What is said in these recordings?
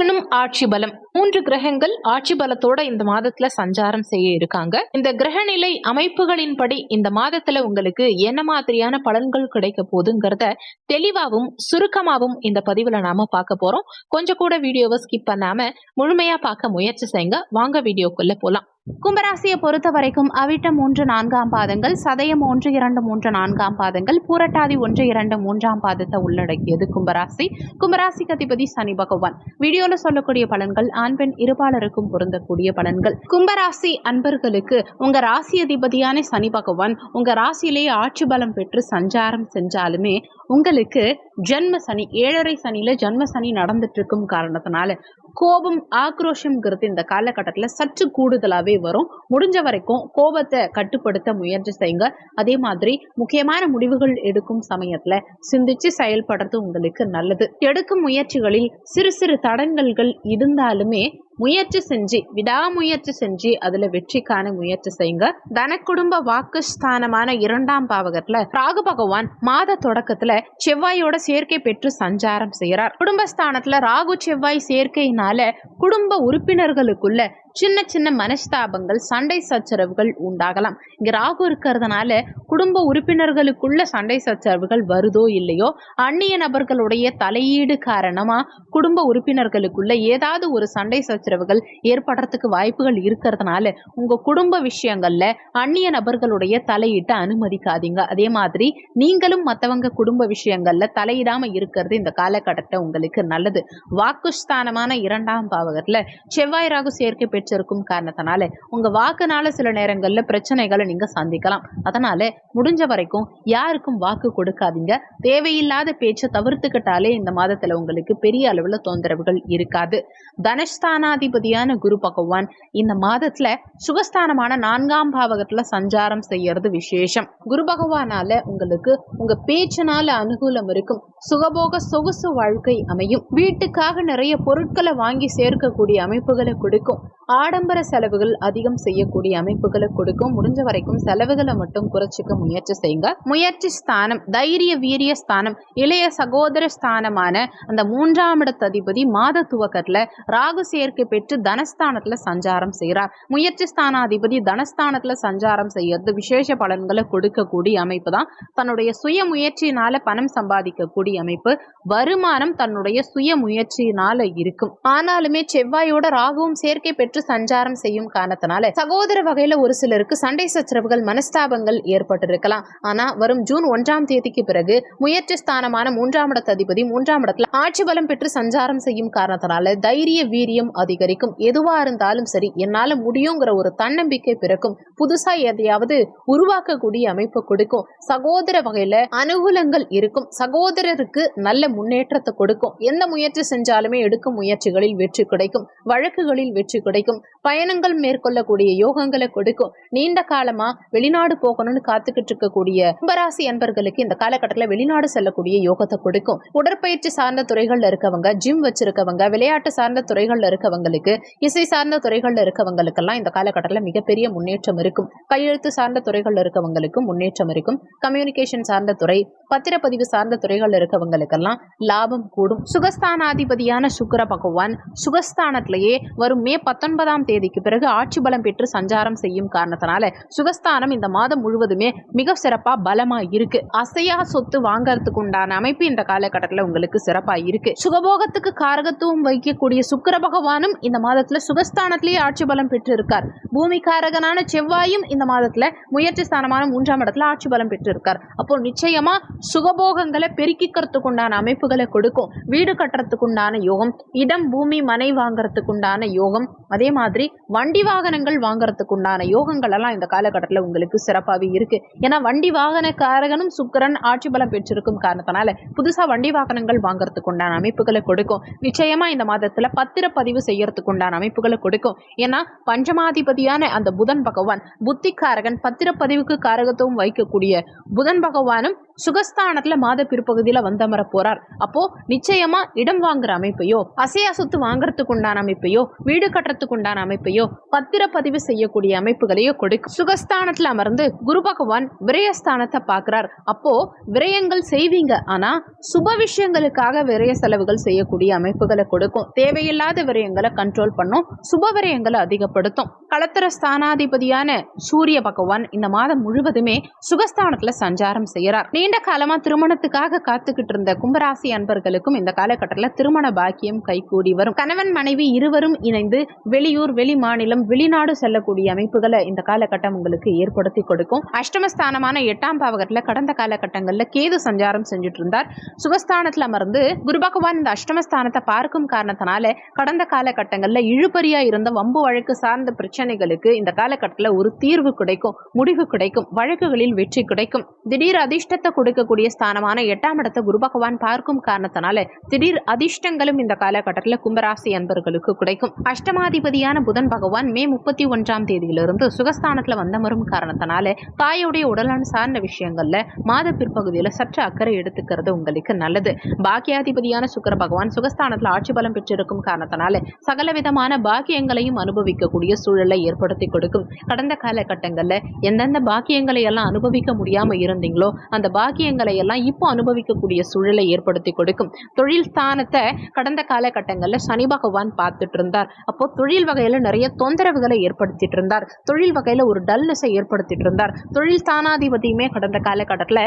சூரியனும் ஆட்சி பலம். மூன்று கிரகங்கள் ஆட்சி பலத்தோட இந்த மாதத்துல சஞ்சாரம் செய்ய இருக்காங்க. இந்த கிரகநிலை அமைப்புகளின்படி இந்த மாதத்துல உங்களுக்கு என்ன மாதிரியான பலன்கள் கிடைக்க போகுதுங்கிறத தெளிவாகவும் சுருக்கமாகவும் இந்த பதிவுல நாம பார்க்க போறோம். கொஞ்சம் கூட வீடியோவை ஸ்கிப் பண்ணாம முழுமையா பார்க்க முயற்சி செய்யுங்க. வாங்க வீடியோக்குள்ள போலாம். கும்பராசியை பொறுத்த வரைக்கும் அவிட்டம் மூன்று நான்காம் பாதங்கள் சதயம் ஒன்று இரண்டு மூன்று நான்காம் பாதங்கள் பூரட்டாதி ஒன்று இரண்டு மூன்றாம் பாதத்தை உள்ளடக்கியது கும்பராசி. கும்பராசி அதிபதி சனி பகவான். வீடியோல சொல்லக்கூடிய பலன்கள் ஆண் பெண் இருபாலருக்கும் பொருந்தக்கூடிய பலன்கள். கும்பராசி அன்பர்களுக்கு உங்க ராசி அதிபதியான சனி பகவான் உங்க ராசியிலேயே ஆட்சி பலம் பெற்று சஞ்சாரம் செஞ்சாலுமே உங்களுக்கு ஜென்ம சனி ஏழரை சனியில ஜென்ம சனி நடந்துட்டு இருக்கும் காரணத்தினால கோபம் ஆக்ரோஷம்ங்கிறது இந்த காலகட்டத்தில் சற்று கூடுதலாகவே வரும். முடிஞ்ச வரைக்கும் கோபத்தை கட்டுப்படுத்த முயற்சி செய்யுங்க. அதே மாதிரி முக்கியமான முடிவுகள் எடுக்கும் சமயத்தில் சிந்திச்சு செயல்படுறது உங்களுக்கு நல்லது. எடுக்கும் முயற்சிகளில் சிறு சிறு தடங்கல்கள் இருந்தாலுமே முயற்சி செஞ்சு விடாமுயற்சி செஞ்சு அதுல வெற்றி காண முயற்சி செய்யுங்க. தன குடும்ப வாக்குஸ்தானமான இரண்டாம் பாவகத்துல ராகு பகவான் மாத தொடக்கத்துல செவ்வாயோட சேர்க்கை பெற்று சஞ்சாரம் செய்கிறார் குடும்பஸ்தானத்துல ராகு செவ்வாய் சேர்க்கையினால குடும்ப உறுப்பினர்களுக்குள்ள சின்ன சின்ன மனஸ்தாபங்கள் சண்டை சச்சரவுகள் உண்டாகலாம். இங்க ராகு இருக்கிறதுனால குடும்ப உறுப்பினர்களுக்குள்ள சண்டை சச்சரவுகள் வருதோ இல்லையோ அந்நிய நபர்களுடைய தலையீடு காரணமா குடும்ப உறுப்பினர்களுக்குள்ள ஏதாவது ஒரு சண்டை சச்சரவுகள் ஏற்படுறதுக்கு வாய்ப்புகள் இருக்கிறதுனால உங்க குடும்ப விஷயங்கள்ல அந்நிய நபர்களுடைய தலையீட்டை அனுமதிக்காதீங்க. அதே மாதிரி நீங்களும் மற்றவங்க குடும்ப விஷயங்கள்ல தலையிடாம இருக்கிறது இந்த காலகட்டத்தை உங்களுக்கு நல்லது. வாக்குஸ்தானமான இரண்டாம் பாவகத்தில் செவ்வாய் ராகு சேர்க்கை பெற்றிருக்கும் காரணத்தினால உங்க வாக்குனால சில நேரங்கள்ல பிரச்சனைகளை நீங்க சந்திக்கலாம். அதனால முடிஞ்ச வரைக்கும் யாருக்கும் வாக்கு கொடுக்காதீங்க. தேவையில்லாத பேச்சை தவிர்த்துக்கிட்டாலே இந்த மாதத்துல உங்களுக்கு பெரிய அளவுல தொந்தரவுகள் இருக்காது. தனஸ்தானாதிபதியான குரு பகவான் இந்த மாதத்துல சுகஸ்தானமான நான்காம் பாவகத்துல சஞ்சாரம் செய்யறது விசேஷம். குரு பகவானால உங்களுக்கு உங்க பேச்சினால அனுகூலம் இருக்கும். சுகபோக சொகுசு வாழ்க்கை அமையும். வீட்டுக்காக நிறைய பொருட்களை வாங்கி சேர்க்கக்கூடிய அமைப்புகளை கொடுக்கும். ஆடம்பர செலவுகள் அதிகம் செய்யக்கூடிய அமைப்புகளை கொடுக்கும். முடிஞ்ச வரைக்கும் செலவுகளை மட்டும் குறைச்சிக்க முயற்சி செய்யுங்க. முயற்சி ஸ்தானம் தைரிய வீரிய ஸ்தானம் இளைய சகோதர ஸ்தானமான அந்த மூன்றாம் இடத்து அதிபதி மாத துவக்கத்துல ராகு சேர்க்கை பெற்று தனஸ்தானத்துல சஞ்சாரம் செய்கிறார் முயற்சி ஸ்தானாதிபதி தனஸ்தானத்துல சஞ்சாரம் செய்யறது விசேஷ பலன்களை கொடுக்கக்கூடிய அமைப்பு தான். தன்னுடைய சுய முயற்சியினால பணம் சம்பாதிக்கக்கூடிய அமைப்பு. வருமானம் தன்னுடைய சுய முயற்சியினால இருக்கும். ஆனாலுமே செவ்வாயோட ராகுவும் சேர்க்கை பெற்று சஞ்சாரம் செய்யும் காரணத்தினால சகோதர வகையில ஒரு சிலருக்கு சண்டை சச்சரவுகள் மனஸ்தாபங்கள் ஏற்பட்டிருக்கலாம். ஆனா வரும் ஜூன் ஒன்றாம் தேதிக்கு பிறகு முயற்சி ஸ்தானமான மூன்றாம் இடத்து அதிபதி மூன்றாம் இடத்துல ஆட்சி பலம் பெற்று சஞ்சாரம் செய்யும் காரணத்தினால தைரிய வீரியம் அதிகரிக்கும். எதுவா இருந்தாலும் சரி என்னால முடியுங்கிற ஒரு தன்னம்பிக்கை பிறக்கும். புதுசா எதையாவது உருவாக்கக்கூடிய அமைப்பு கொடுக்கும். சகோதர வகையில அனுகூலங்கள் இருக்கும். சகோதரருக்கு நல்ல முன்னேற்றத்தை கொடுக்கும். எந்த முயற்சி செஞ்சாலுமே எடுக்கும் முயற்சிகளில் வெற்றி கிடைக்கும். வழக்குகளில் வெற்றி கிடைக்கும். கிடைக்கும். பயணங்கள் மேற்கொள்ளக்கூடிய யோகங்களை கொடுக்கும். நீண்ட காலமா வெளிநாடு போகணும்னு காத்துக்கிட்டு இருக்கக்கூடிய கும்பராசி அன்பர்களுக்கு இந்த காலகட்டத்தில் வெளிநாடு செல்லக்கூடிய யோகத்தை கொடுக்கும். உடற்பயிற்சி சார்ந்த துறைகள்ல இருக்கவங்க ஜிம் வச்சிருக்கவங்க விளையாட்டு சார்ந்த துறைகள்ல இருக்கவங்களுக்கு இசை சார்ந்த துறைகள்ல இருக்கவங்களுக்கெல்லாம் இந்த காலகட்டத்தில் மிகப்பெரிய முன்னேற்றம் இருக்கும். கையெழுத்து சார்ந்த துறைகள்ல இருக்கவங்களுக்கும் முன்னேற்றம் இருக்கும். கம்யூனிகேஷன் சார்ந்த துறை பத்திரப்பதிவு சார்ந்த துறைகள் இருக்கவங்களுக்கெல்லாம் லாபம் கூடும். சுகஸ்தானாதிபதியான சுக்கர பகவான் சுகஸ்தானத்திலேயே வரும் மே பத்தொன்பது பத்தொன்பதாம் தேதிக்கு பிறகு ஆட்சி பலம் பெற்று சஞ்சாரம் செய்யும் காரணத்தினால சுகஸ்தானம் இந்த மாதம் முழுவதுமே மிக சிறப்பா பலமா இருக்கு. அசையா சொத்து வாங்கறதுக்கு உண்டான அமைப்பு இந்த காலகட்டத்தில் உங்களுக்கு சிறப்பா இருக்கு. சுகபோகத்துக்கு காரகத்துவம் வைக்கக்கூடிய சுக்கர பகவானும் இந்த மாதத்துல சுகஸ்தானத்திலேயே ஆட்சி பலம் பெற்று இருக்கார் பூமி காரகனான செவ்வாயும் இந்த மாதத்துல முயற்சி ஸ்தானமான மூன்றாம் இடத்துல ஆட்சி பலம் பெற்று இருக்கார் அப்போ நிச்சயமா சுகபோகங்களை பெருக்கிக்கிறதுக்கு உண்டான அமைப்புகளை கொடுக்கும். வீடு கட்டுறதுக்கு உண்டான யோகம் இடம் பூமி மனை வாங்கறதுக்கு உண்டான யோகம் அதே மாதிரி வண்டி வாகனங்கள் வாங்குறதுக்கு உண்டான யோகங்கள் எல்லாம் இந்த காலகட்டத்தில் உங்களுக்கு சிறப்பாகவே இருக்கு. ஏன்னா வண்டி வாகன காரகனும் சுக்கரன் ஆட்சி பலம் பெற்றிருக்கும் காரணத்தினால புதுசாக வண்டி வாகனங்கள் வாங்குறதுக்கு உண்டான அமைப்புகளை கொடுக்கும். நிச்சயமா இந்த மாதத்தில் பத்திரப்பதிவு செய்யறதுக்கு உண்டான அமைப்புகளை கொடுக்கும். ஏன்னா பஞ்சமாதிபதியான அந்த புதன் பகவான் புத்திக்காரகன் பத்திரப்பதிவுக்கு காரகத்துவம் வைக்கக்கூடிய புதன் பகவானும் சுகஸ்தானத்துல மாத பிற்பகுதியில வந்தமர போறார். அப்போ நிச்சயமா இடம் வாங்குற அமைப்பையோ அசையா சொத்து வாங்குறதுக்கு உண்டான அமைப்பையோ வீடு கட்டுறதுக்கு உண்டான அமைப்பையோ பத்திரப்பதிவு செய்யக்கூடிய அமைப்புகளையோ கொடுக்கும் சுகஸ்தானத்துல அமர்ந்து குரு பகவான் விரயஸ்தானத்தை பார்க்கிறார். அப்போ விரயங்கள் செய்வீங்க. ஆனா சுப விஷயங்களுக்காக விரய செலவுகள் செய்யக்கூடிய அமைப்புகளை கொடுக்கும். தேவையில்லாத விரயங்களை கண்ட்ரோல் பண்ணும். சுப விரயங்களை அதிகப்படுத்தும். களத்திர ஸ்தானாதிபதியான சூரிய பகவான் இந்த மாதம் முழுவதுமே சுகஸ்தானத்துல சஞ்சாரம் செய்யறார் நீண்ட காலமா திருமணத்துக்காக காத்துக்கிட்டு இருந்த கும்பராசி அன்பர்களுக்கும் இந்த காலகட்டத்தில் திருமண பாக்கியம் கைகூடி வரும். கணவன் மனைவி இருவரும் இணைந்து வெளியூர் வெளி மாநிலம் வெளிநாடு செல்லக்கூடிய அமைப்புகளை இந்த காலகட்டம் உங்களுக்கு ஏற்படுத்தி கொடுக்கும். அஷ்டமஸ்தானமான எட்டாம் பாவகத்துல கடந்த காலகட்டங்களில் கேது சஞ்சாரம் செஞ்சுட்டு இருந்தார் சுகஸ்தானத்துல அமர்ந்து குரு பகவான் இந்த அஷ்டமஸ்தானத்தை பார்க்கும் காரணத்தினால கடந்த காலகட்டங்களில் இழுபறியா இருந்த வம்பு வழக்கு சார்ந்த பிரச்சனைகளுக்கு இந்த காலகட்டத்தில் ஒரு தீர்வு கிடைக்கும் முடிவு கிடைக்கும் வழக்குகளில் வெற்றி கிடைக்கும். திடீர் அதிர்ஷ்டத்தை கொடுக்கக்கூடிய ஸ்தானமான எட்டாம் இடத்தை குரு பகவான் பார்க்கும் காரணத்தினால திடீர் அதிர்ஷ்டங்களும் இந்த காலகட்டத்தில் கும்பராசி அன்பர்களுக்கு கிடைக்கும். அஷ்டமாதிபதி அதிபதியான புதன் பகவான் மே முப்பத்தி ஒன்றாம் தேதியிலிருந்து சுகஸ்தானத்தில் வந்த வரும் காரணத்தினால தாயுடைய உடலான சார்ந்த விஷயங்கள்ல மாத பிற்பகுதியில் சற்று அக்கறை எடுத்துக்கிறது உங்களுக்கு நல்லது. பாக்கியாதிபதியான சுக்கர பகவான் சுகஸ்தானத்துல ஆட்சி பலம் பெற்றிருக்கும் காரணத்தினால சகல விதமான பாக்கியங்களையும் அனுபவிக்கக்கூடிய சூழலை ஏற்படுத்தி கொடுக்கும். கடந்த காலகட்டங்கள்ல எந்தெந்த பாக்கியங்களை எல்லாம் அனுபவிக்க முடியாம இருந்தீங்களோ அந்த பாக்கியங்களை எல்லாம் இப்போ அனுபவிக்கக்கூடிய சூழலை ஏற்படுத்தி கொடுக்கும். தொழில் ஸ்தானத்தை கடந்த காலகட்டங்கள்ல சனி பகவான் பார்த்துட்டு இருந்தார். அப்போ தொழில் தொழில் வகையில் நிறைய தொந்தரவுகளை ஏற்படுத்திட்டு இருந்தார் தொழில் வகையில் ஒரு டல்னஸை ஏற்படுத்திட்டு இருந்தார் தொழில் ஸ்தானாதிபதியுமே கடந்த காலகட்டத்தில்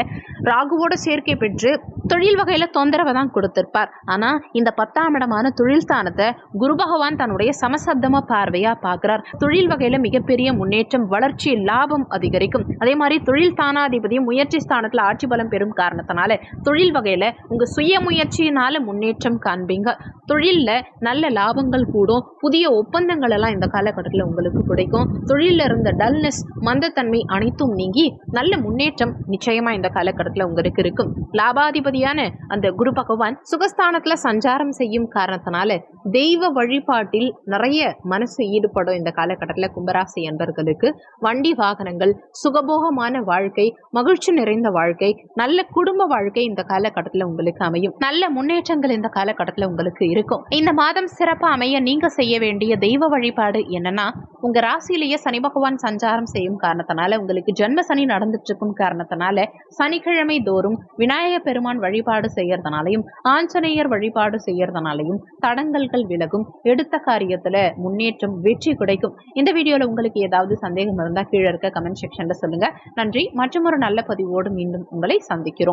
ராகுவோட சேர்க்கை பெற்று தொழில் வகையில் தொந்தரவை தான் கொடுத்திருப்பார். ஆனால் இந்த பத்தாம் இடமான தொழில் ஸ்தானத்தை குரு பகவான் தன்னுடைய சமசப்தம பார்வையாக பார்க்குறார். தொழில் வகையில் மிகப்பெரிய முன்னேற்றம் வளர்ச்சி லாபம் அதிகரிக்கும். அதே மாதிரி தொழில் ஸ்தானாதிபதி முயற்சி ஸ்தானத்தில் ஆட்சி பலம் பெறும் காரணத்தினால தொழில் வகையில் உங்கள் சுய முயற்சியினால் முன்னேற்றம் காண்பீங்க. தொழிலில் நல்ல லாபங்கள் கூடும். புதிய ஒப்பந்த ஒப்பந்தங்கள் எல்லாம் இந்த காலகட்டத்தில் உங்களுக்கு கிடைக்கும் தொழிலில் இருந்த டல்னஸ் மந்தத்தன்மை அனைத்தும் நீங்கி நல்ல முன்னேற்றம் நிச்சயமா இந்த காலகட்டத்தில் உங்களுக்கு இருக்கும். லாபாதிபதியான அந்த குரு பகவான் சுகஸ்தானத்துல சஞ்சாரம் செய்யும் காரணத்தினால தெய்வ வழிபாட்டில் நிறைய மனசு ஈடுபடும் இந்த காலகட்டத்தில் கும்பராசி என்பர்களுக்கு வண்டி வாகனங்கள் சுகபோகமான வாழ்க்கை மகிழ்ச்சி நிறைந்த வாழ்க்கை நல்ல குடும்ப வாழ்க்கை இந்த காலகட்டத்தில் உங்களுக்கு அமையும். நல்ல முன்னேற்றங்கள் இந்த காலகட்டத்தில் உங்களுக்கு இருக்கும். இந்த மாதம் சிறப்பா அமைய நீங்க செய்ய வேண்டிய தெய்வ வழிபாடு என்னன்னா உங்க ராசியிலேயே சனி பகவான் சஞ்சாரம் செய்யும் காரணத்தினால உங்களுக்கு ஜென்ம சனி நடந்துட்டு இருக்கும் காரணத்தினால சனிக்கிழமை தோறும் விநாயக பெருமான் வழிபாடு செய்யறதுனாலையும் ஆஞ்சநேயர் வழிபாடு செய்யறதுனாலையும் தடைகள் விலகும். எடுத்த காரியத்துல முன்னேற்றம் வெற்றி கிடைக்கும். இந்த வீடியோல உங்களுக்கு ஏதாவது சந்தேகம் இருந்தா கீழே இருக்க கமெண்ட் செக்ஷன்ல சொல்லுங்க. நன்றி. மற்றும் ஒரு நல்ல பதிவோடு மீண்டும் உங்களை சந்திக்கிறோம்.